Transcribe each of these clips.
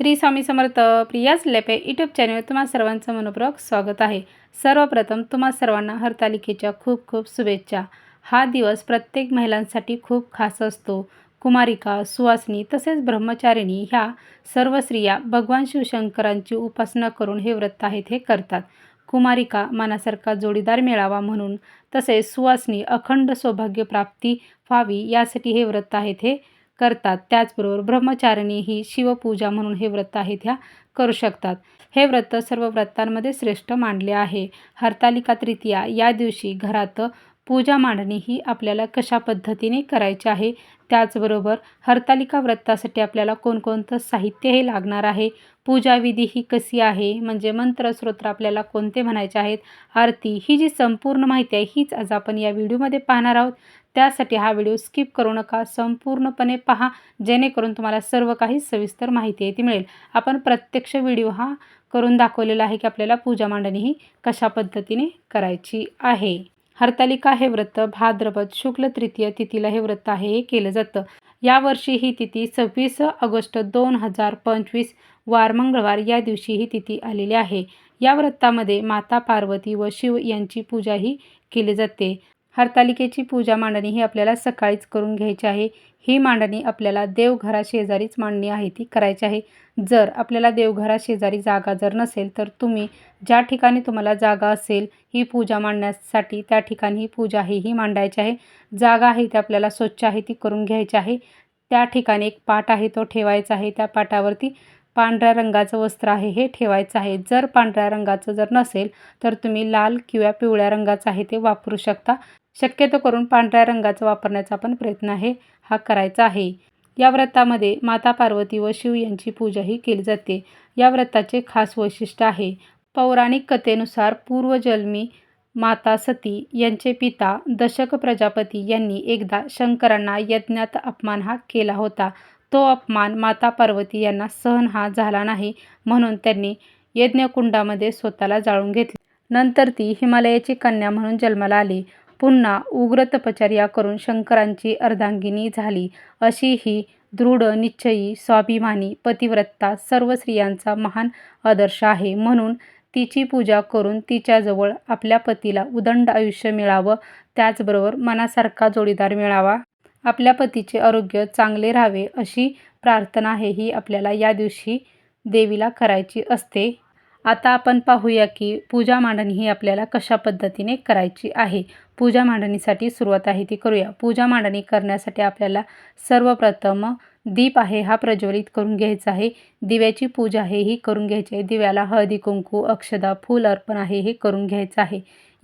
श्री स्वामी समर्थ प्रियास लेपे YouTube channel तुम्हा सर्वांचं मनपूर्वक स्वागत आहे. सर्वप्रथम तुम्हा सर्वांना हरतालिकेच्या खूप खूप शुभेच्छा. हा दिवस प्रत्येक महिलांसाठी खूप खास असतो. कुमारिका सुवासिनी तसेच ब्रह्मचारिणी ह्या सर्व स्त्रिया भगवान शिवशंकरांची उपासना करून हे व्रत आहेत हे करतात. कुमारिका मनासारखा जोडीदार मिळावा म्हणून तसेच सुवासिनी अखंड सौभाग्य प्राप्ती व्हावी यासाठी हे व्रत आहेत हे करतात. त्याचबरोबर ब्रह्मचारिणी ही शिवपूजा म्हणून हे व्रत आहेत ह्या करू शकतात. हे व्रत सर्व व्रतांमध्ये श्रेष्ठ मानले आहे. हरतालिका तृतीया या दिवशी घरात पूजा मांडणी ही आपल्याला कशा पद्धतीने करायची आहे? त्याचबरोबर हरतालिका व्रतासाठी आपल्याला कोणकोणतं साहित्य हे लागणार आहे? पूजाविधी ही कशी आहे? म्हणजे मंत्रस्रोत्र आपल्याला कोणते म्हणायचे आहेत? आरती ही जी संपूर्ण माहिती आहे हीच आज आपण या व्हिडिओमध्ये पाहणार आहोत. त्यासाठी हा व्हिडिओ स्किप करू नका संपूर्णपणे पहा जेणेकरून तुम्हाला सर्व काही सविस्तर माहिती आहे ती मिळेल. आपण प्रत्यक्ष व्हिडिओ हा करून दाखवलेला आहे की आपल्याला पूजा मांडणी ही कशा पद्धतीने करायची आहे. हरतालिका हे व्रत भाद्रपद शुक्ल तृतीय तिथीला हे व्रत आहे हे केलं जातं. यावर्षी ही तिथी सव्वीस ऑगस्ट दोन हजार पंचवीस वार मंगळवार या दिवशी ही तिथी आलेली आहे. या व्रतामध्ये माता पार्वती व शिव यांची पूजाही केली जाते. हरतालिकेची पूजा मांडणी ही आपल्याला सकाळीच करून घ्यायची आहे. ही मांडणी आपल्याला देवघराशेजारीच मांडणी आहे ती करायची आहे. जर आपल्याला देवघराशेजारी जागा जर नसेल तर तुम्ही ज्या ठिकाणी तुम्हाला जागा असेल ही पूजा मांडण्यासाठी त्या ठिकाणी ही पूजा आहे ही मांडायची आहे. जागा आहे ती आपल्याला स्वच्छ आहे ती करून घ्यायची आहे. त्या ठिकाणी एक पाट आहे तो ठेवायचा आहे. त्या पाटावरती पांढऱ्या रंगाचं वस्त्र आहे हे ठेवायचं आहे. जर पांढऱ्या रंगाचं जर नसेल तर तुम्ही लाल किंवा पिवळ्या रंगाचं आहे ते वापरू शकता. शक्यतो करून पांढऱ्या रंगाचा वापरण्याचा पण प्रयत्न आहे हा करायचा आहे. या व्रतामध्ये माता पार्वती व शिव यांची पूजाही केली जाते. या व्रताचे खास वैशिष्ट्य आहे. पौराणिक कथेनुसार पूर्वजन्मी माता सती यांचे पिता दशक प्रजापती यांनी एकदा शंकरांना यज्ञात अपमान हा केला होता. तो अपमान माता पार्वती यांना सहन हा झाला नाही म्हणून त्यांनी यज्ञकुंडामध्ये स्वतःला जाळून घेतले. नंतर ती हिमालयाची कन्या म्हणून जन्माला आली. पुन्हा उग्र तपचर्या करून शंकरांची अर्धांगिनी झाली. अशी ही दृढ निश्चयी स्वाभिमानी पतिव्रत्ता सर्व स्त्रियांचा महान आदर्श आहे. म्हणून तिची पूजा करून तिच्याजवळ आपल्या पतीला उदंड आयुष्य मिळावं त्याचबरोबर मनासारखा जोडीदार मिळावा. आपल्या पतीचे आरोग्य चांगले राहावे अशी प्रार्थना आहे ही आपल्याला या दिवशी देवीला करायची असते. आता आपण पाहूया की पूजा मांडणी ही आपल्याला कशा पद्धतीने करायची आहे. पूजा मांडणीसाठी सुरुवात आहे ती करूया. पूजा मांडणी करण्यासाठी आपल्याला सर्वप्रथम दीप आहे हा प्रज्वलित करून घ्यायचा आहे. दिव्याची पूजा आहे ही करून घ्यायची आहे. दिव्याला हळदी कुंकू अक्षदा फूल अर्पण आहे हे करून घ्यायचं आहे.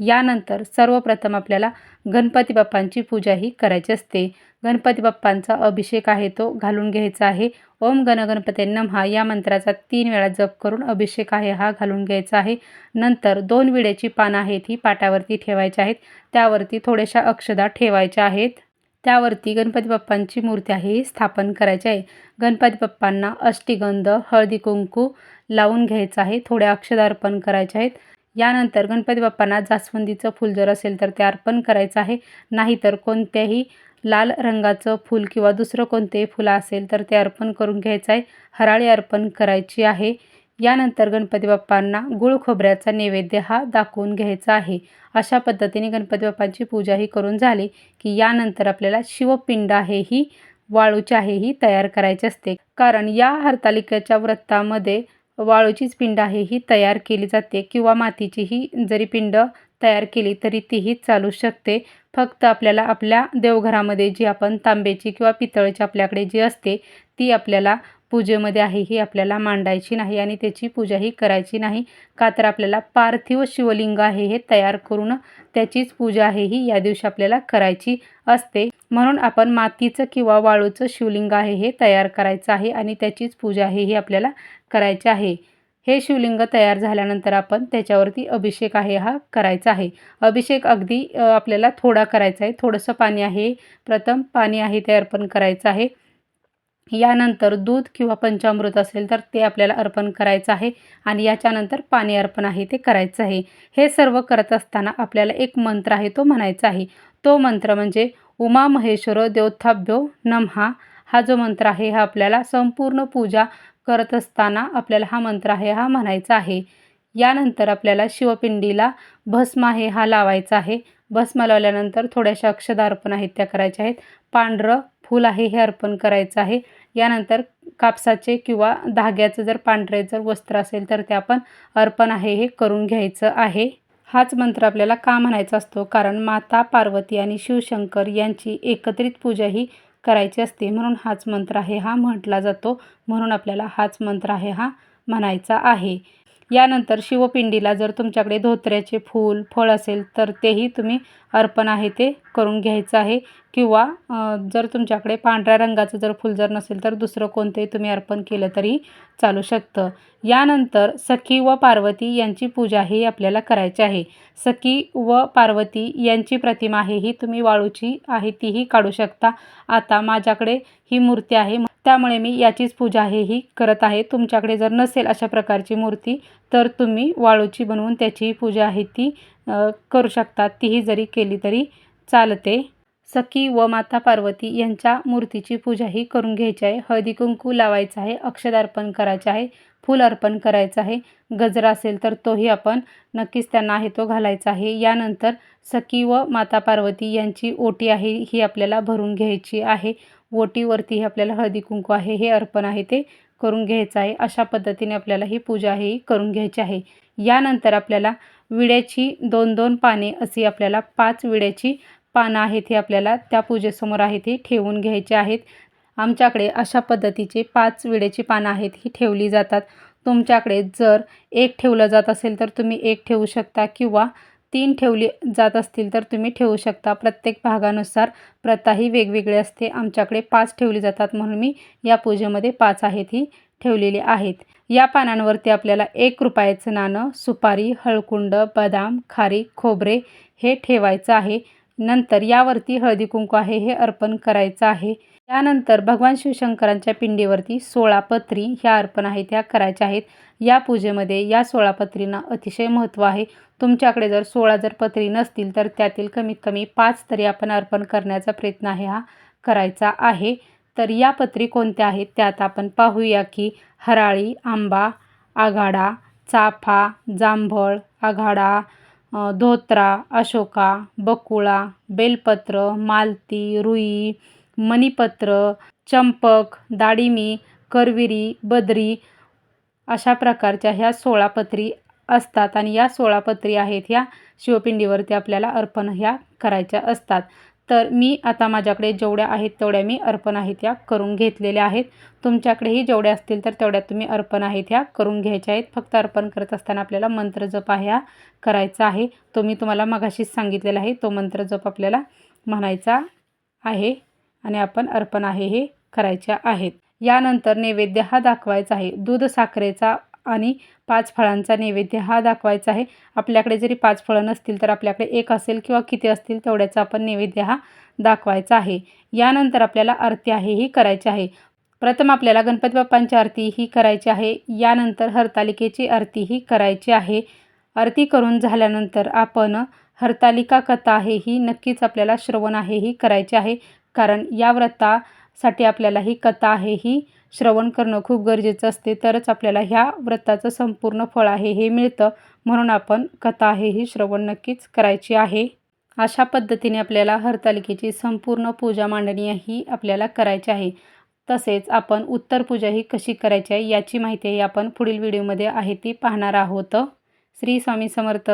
यानंतर सर्वप्रथम आपल्याला गणपती बाप्पांची पूजा ही करायची असते. गणपती बाप्पांचा अभिषेक आहे तो घालून घ्यायचा आहे. ओम गण गणपती नमहा या मंत्राचा तीन वेळा जप करून अभिषेक आहे हा घालून घ्यायचा आहे. नंतर दोन विड्याची पानं आहेत ही पाटावरती ठेवायची आहेत. त्यावरती थोड्याशा अक्षदा ठेवायच्या आहेत. त्यावरती गणपती बाप्पांची मूर्ती आहे ही स्थापन करायची आहे. गणपती बाप्पांना अष्टिगंध हळदी कुंकू लावून घ्यायचं आहे. थोड्या अक्षदा अर्पण करायच्या आहेत. यानंतर गणपती बाप्पांना जास्वंदीचं फूल जर असेल तर ते अर्पण करायचं आहे. नाहीतर कोणत्याही लाल रंगाचं फूल किंवा दुसरं कोणतेही फुलं असेल तर ते अर्पण करून घ्यायचं आहे. हराळी अर्पण करायची आहे. यानंतर गणपती बाप्पांना गुळ खोबऱ्याचा नैवेद्य हा दाखवून घ्यायचा आहे. अशा पद्धतीने गणपती बाप्पांची पूजा ही करून झाली की यानंतर आपल्याला शिवपिंड आहे ही वाळूची आहे ही तयार करायची असते. कारण या हरतालिकेच्या व्रतामध्ये वाळूचीच पिंड आहे ही तयार केली जाते किंवा मातीचीही जरी पिंड तयार केली तरी तीही चालू शकते. फक्त आपल्याला आपल्या देवघरामध्ये जी आपण तांब्याची किंवा पितळची आपल्याकडे जी असते ती आपल्याला पूजेमध्ये आहे ही आपल्याला मांडायची नाही आणि त्याची पूजाही करायची नाही. का तर आपल्याला पार्थिव शिवलिंग आहे हे तयार करून त्याचीच पूजा आहे ही या दिवशी आपल्याला करायची असते. म्हणून आपण मातीचं किंवा वाळूचं शिवलिंग आहे हे तयार करायचं आहे आणि त्याचीच पूजा आहे ही आपल्याला करायची आहे. हे शिवलिंग तयार झाल्यानंतर आपण त्याच्यावरती अभिषेक आहे हा करायचा आहे. अभिषेक अगदी आपल्याला थोडा करायचा आहे. थोडंसं पाणी आहे. प्रथम पाणी आहे ते अर्पण करायचं आहे. यानंतर दूध किंवा पंचामृत असेल तर ते आपल्याला अर्पण करायचं आहे आणि याच्यानंतर पाणी अर्पण आहे ते करायचं आहे. हे सर्व करत असताना आपल्याला एक मंत्र आहे तो म्हणायचा आहे. तो मंत्र म्हणजे उमा महेश्वर देवथाभ्यो नमहा. हा जो मंत्र आहे हा आपल्याला संपूर्ण पूजा करत असताना आपल्याला हा मंत्र आहे हा म्हणायचा आहे. यानंतर आपल्याला शिवपिंडीला भस्म आहे हा लावायचा आहे. भस्म लावल्यानंतर थोड्याशा अक्षदा अर्पण आहेत त्या करायच्या आहेत. पांढरं फूल आहे हे अर्पण करायचं आहे. यानंतर कापसाचे किंवा धाग्याचं जर पांढरे जर वस्त्र असेल तर ते आपण अर्पण आहे हे करून घ्यायचं आहे. हाच मंत्र आपल्याला का म्हणायचा असतो? कारण माता पार्वती आणि शिवशंकर यांची एकत्रित पूजा ही करायची असते म्हणून हाच मंत्र आहे हा म्हटला जातो. म्हणून आपल्याला हाच मंत्र आहे हा म्हणायचा आहे. यानंतर शिवपिंडीला जर तुमच्याकडे धोत्र्याचे फूल फळ असेल तर तेही तुम्ही अर्पण आहे ते करून घ्यायचं आहे. किंवा जर तुमच्याकडे पांढऱ्या रंगाचं जर फूल जर नसेल तर दुसरं कोणतंही तुम्ही अर्पण केलं तरी चालू शकतं. यानंतर सखी व पार्वती यांची पूजा ही आपल्याला करायची आहे. सखी व पार्वती यांची प्रतिमा आहे ही तुम्ही वाळूची आहे तीही काढू शकता. आता माझ्याकडे ही मूर्ती आहे. त्यामुळे मी याचीच पूजा आहे ही करत आहे. तुमच्याकडे जर नसेल अशा प्रकारची मूर्ती तर तुम्ही वाळूची बनवून त्याची पूजा आहे ती करू शकतात तीही जरी केली तरी चालते. सखी व माता पार्वती यांच्या मूर्तीची पूजा ही करून घ्यायची आहे. हळदी कुंकू लावायचं आहे अक्षद अर्पण करायचं आहे फूल अर्पण करायचं आहे. गजरा असेल तर तोही आपण नक्कीच त्यांना आहे तो घालायचा आहे. यानंतर सखी व माता पार्वती यांची ओटी आहे ही आपल्याला भरून घ्यायची आहे. ओटीवरती आपल्याला हळदी कुंकू आहे हे अर्पण आहे ते करून घ्यायचं आहे. अशा पद्धतीने आपल्याला ही पूजा ही करून घ्यायची आहे. यानंतर आपल्याला विड्याची दोन दोन पाने अशी आपल्याला पाच विड्याची पानं आहेत हे आपल्याला त्या पूजेसमोर आहे ती ठेवून घ्यायचे आहेत. आमच्याकडे अशा पद्धतीचे पाच विड्याची पानं आहेत ही ठेवली जातात. तुमच्याकडे जर एक ठेवलं जात असेल तर तुम्ही एक ठेवू शकता किंवा तीन ठेवली जात असतील तर तुम्ही ठेवू शकता. प्रत्येक भागानुसार प्रथा ही वेगवेगळी असते. आमच्याकडे पाच ठेवली जातात म्हणून मी या पूजेमध्ये पाच आहेत ही ठेवलेली आहेत. या पानांवरती आपल्याला एक रुपयाचं नाणं सुपारी हळकुंड बदाम खारी खोबरे हे ठेवायचं आहे. नंतर यावरती हळदी कुंकू आहे हे अर्पण करायचं आहे. त्यानंतर भगवान शिवशंकरांच्या पिंडीवरती सोळा पत्री ह्या अर्पण आहेत ह्या करायच्या आहेत. या पूजेमध्ये या सोळा पत्रींना अतिशय महत्त्व आहे. तुमच्याकडे जर सोळा जर पत्री नसतील तर त्यातील कमीत कमी पाच तरी आपण अर्पण करण्याचा प्रयत्न आहे हा करायचा आहे. तर या पत्री कोणत्या आहेत त्यात आपण पाहूया की हराळी आंबा आघाडा चाफा जांभळ आघाडा धोत्रा अशोका बकुळा बेलपत्र मालती रुई मणिपत्र चंपक दाडिमी करविरी बदरी अशा प्रकारच्या ह्या सोळा पत्री असतात आणि या सोळा पत्री आहेत ह्या शिवपिंडीवरती आपल्याला अर्पण ह्या करायच्या असतात. तर मी आता माझ्याकडे जेवढ्या आहेत तेवढ्या मी अर्पण आहेत ह्या करून घेतलेल्या आहेत. तुमच्याकडेही जेवढ्या असतील तर तेवढ्या तुम्ही अर्पण आहेत ह्या करून घ्यायच्या आहेत. फक्त अर्पण करत असताना आपल्याला मंत्र जप ह्या करायचा आहे. तो मी तुम्हाला मगाशीच सांगितलेला आहे. तो मंत्र जप आपल्याला म्हणायचा आहे. आणि आपण अर्पण आहे हे करायच्या आहेत. यानंतर नैवेद्य हा दाखवायचा आहे. दूध साखरेचा आणि पाच फळांचा नैवेद्य हा दाखवायचा आहे. आपल्याकडे जरी पाच फळं नसतील तर आपल्याकडे एक असेल किंवा किती असतील तेवढ्याचा आपण नैवेद्य हा दाखवायचा आहे. यानंतर आपल्याला आरती आहे ही करायची आहे. प्रथम आपल्याला गणपती बाप्पांची आरती ही करायची आहे. यानंतर हरतालिकेची आरती ही करायची आहे. आरती करून झाल्यानंतर आपण हरतालिका कथा आहे ही नक्कीच आपल्याला श्रवण आहे ही करायची आहे. कारण या व्रतासाठी आपल्याला ही कथा आहे ही श्रवण करणं खूप गरजेचं असते. तरच आपल्याला ह्या व्रताचं संपूर्ण फळ आहे हे मिळतं. म्हणून आपण कथा आहे ही श्रवण नक्कीच करायची आहे. अशा पद्धतीने आपल्याला हरतालिकेची संपूर्ण पूजा मांडणी ही आपल्याला करायची आहे. तसेच आपण उत्तर पूजा ही कशी करायची आहे याची माहिती आपण पुढील व्हिडिओमध्ये आहे ती पाहणार आहोत. श्री स्वामी समर्थ.